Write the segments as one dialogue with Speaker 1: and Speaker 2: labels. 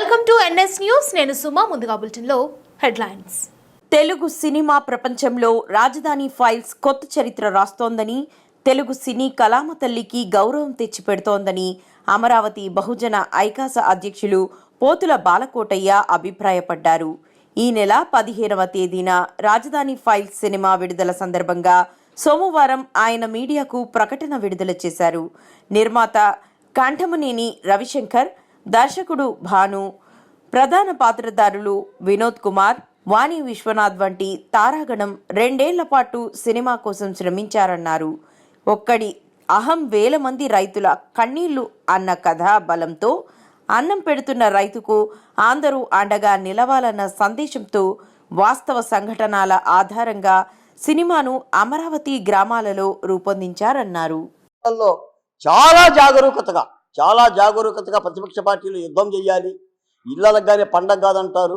Speaker 1: Welcome to NS news. నేను సుమా ముందుగా బులెటిన్లో హెడ్లైన్స్.
Speaker 2: తెలుగు సినిమా ప్రపంచంలో రాజధాని ఫైల్స్ కొత్త చరిత్ర రాస్తోందని తెలుగు సినీ కళామ తల్లికి గౌరవం తెచ్చిపెడుతోందని అమరావతి బహుజన ఐకాస అధ్యక్షులు పోతుల బాలకోటయ్య అభిప్రాయపడ్డారు. ఈ నెల పదిహేనవ తేదీన రాజధాని ఫైల్స్ సినిమా విడుదల సందర్భంగా సోమవారం ఆయన మీడియాకు ప్రకటన విడుదల చేశారు. నిర్మాత కంఠమనేని రవిశంకర్ దర్శకుడు భాను ప్రధాన పాత్రధారులు వినోద్ కుమార్ వాణి విశ్వనాథ్ వంటి తారాగణం రెండేళ్ళ పాటు సినిమా కోసం శ్రమించారన్నారు. ఒక్కడి అహం వేల మంది రైతుల కన్నీళ్ళు అన్న కథా బలంతో అన్నం పెడుతున్న రైతుకు అందరూ అండగా నిలవాలన్న సందేశంతో వాస్తవ సంఘటనల ఆధారంగా సినిమాను అమరావతి గ్రామాలలో రూపొందించారన్నారు.
Speaker 3: చాలా జాగరూకతగా చాలా జాగరూకతగా ప్రతిపక్ష పార్టీలు యుద్ధం చేయాలి. ఇళ్ళలకు కానీ పండగ కాదంటారు.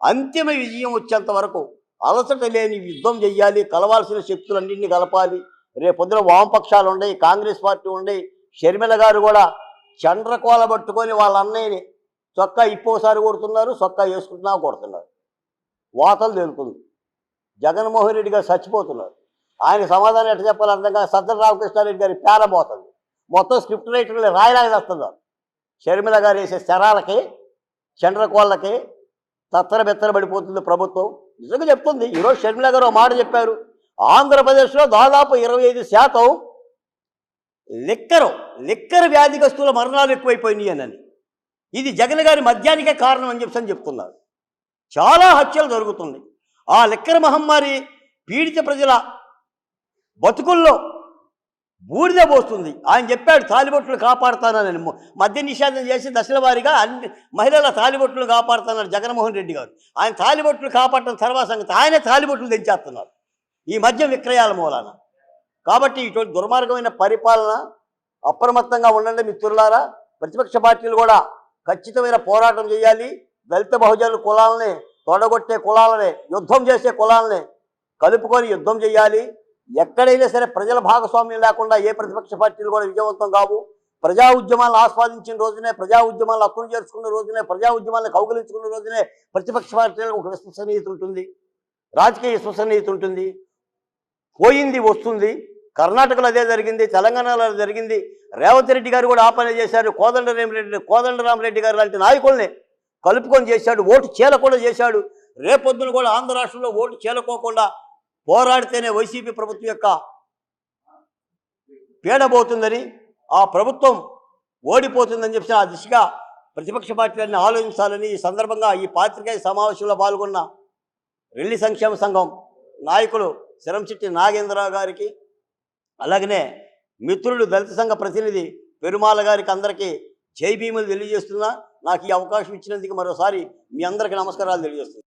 Speaker 3: అంతిమ విజయం వచ్చేంత వరకు అలసట లేని యుద్ధం చేయాలి. కలవాల్సిన శక్తులన్నింటినీ కలపాలి. రేపు పొద్దున వామపక్షాలు ఉన్నాయి కాంగ్రెస్ పార్టీ ఉన్నాయి షర్మిల గారు కూడా చండ్రకోల పట్టుకొని వాళ్ళ అన్నయ్యని చొక్కా ఇప్పోసారి కొడుతున్నారు చొక్కా వేసుకుంటున్నా కొడుతున్నారు. వాతలు తెలుపుతుంది జగన్మోహన్ రెడ్డి గారు చచ్చిపోతున్నారు. ఆయన సమాధానం ఎట్లా చెప్పాలి అర్థం కాదు రామకృష్ణారెడ్డి గారి పేరబోతుంది మొత్తం స్క్రిప్ట్ రైటర్లు రాయరాయి వస్తుందో షర్మిల గారు వేసే శరాలకి చండ్రకోళ్ళకి తత్తర పడిపోతుంది ప్రభుత్వం. నిజంగా చెప్తుంది. ఈరోజు షర్మిల గారు మాట చెప్పారు. ఆంధ్రప్రదేశ్లో దాదాపు ఇరవై ఐదు శాతం లిక్కరు లిక్కరు వ్యాధిగ్రస్తుల మరణాలు ఎక్కువైపోయినాయి అని ఇది జగన్ గారి మద్యానికే కారణం అని చెప్పి అని చెప్తున్నారు. చాలా హత్యలు జరుగుతుంది ఆ లిక్కర మహమ్మారి పీడిత ప్రజల బతుకుల్లో బూడిద పోస్తుంది. ఆయన చెప్పాడు తాలిబొట్లు కాపాడుతానని మద్య నిషేధం చేసి దశల వారీగా అన్ని మహిళల తాలిబొట్లు కాపాడుతున్నారు జగన్మోహన్ రెడ్డి గారు. ఆయన తాలిబొట్లు కాపాడటం తర్వాత సంగతి ఆయనే తాలిబొట్లు తెంచేస్తున్నారు. ఈ మద్యం విక్రయాల మూలాన. కాబట్టి ఇటువంటి దుర్మార్గమైన పరిపాలన అప్రమత్తంగా ఉండండి మిత్రులారా ప్రతిపక్ష పార్టీలు కూడా ఖచ్చితమైన పోరాటం చేయాలి. దళిత బహుజనుల కులాలని తొడగొట్టే కులాలని యుద్ధం చేసే కులాలని కలుపుకొని యుద్ధం చేయాలి. ఎక్కడైనా సరే ప్రజల భాగస్వామ్యం లేకుండా ఏ ప్రతిపక్ష పార్టీలు కూడా విజయవంతం కావు. ప్రజా ఉద్యమాలను ఆస్వాదించిన రోజునే ప్రజా ఉద్యమాలను హక్కును చేర్చుకున్న రోజునే ప్రజా ఉద్యమాలను కౌగులించుకున్న రోజునే ప్రతిపక్ష పార్టీలకు ఒక విశ్వసనీయత ఉంటుంది. రాజకీయ విశ్వసనీయత ఉంటుంది. పోయింది వస్తుంది. కర్ణాటకలో అదే జరిగింది తెలంగాణలో అదే జరిగింది. రేవంత్ రెడ్డి గారు కూడా ఆపన చేశారు. కోదండరామరెడ్డి కోదండరామరెడ్డి గారు లాంటి నాయకుల్ని కలుపుకొని చేశాడు. ఓటు చీలకుండా చేశాడు. రేపొద్దున కూడా ఆంధ్ర రాష్ట్రంలో ఓటు చీలకోకుండా పోరాడితేనే వైసీపీ ప్రభుత్వం యొక్క పీడబోతుందని ఆ ప్రభుత్వం ఓడిపోతుందని చెప్పి ఆ దిశగా ప్రతిపక్ష పార్టీలన్నీ ఆలోచించాలని ఈ సందర్భంగా ఈ పాత్రికేయ సమావేశంలో పాల్గొన్న రెల్లి సంక్షేమ సంఘం నాయకులు శరంశెట్టి నాగేంద్రరావు గారికి అలాగనే మిత్రులు దళిత సంఘ ప్రతినిధి పెరుమాల గారికి అందరికీ జై భీములు తెలియజేస్తున్నా. నాకు ఈ అవకాశం ఇచ్చినందుకు మరోసారి మీ అందరికీ నమస్కారాలు తెలియజేస్తున్నా.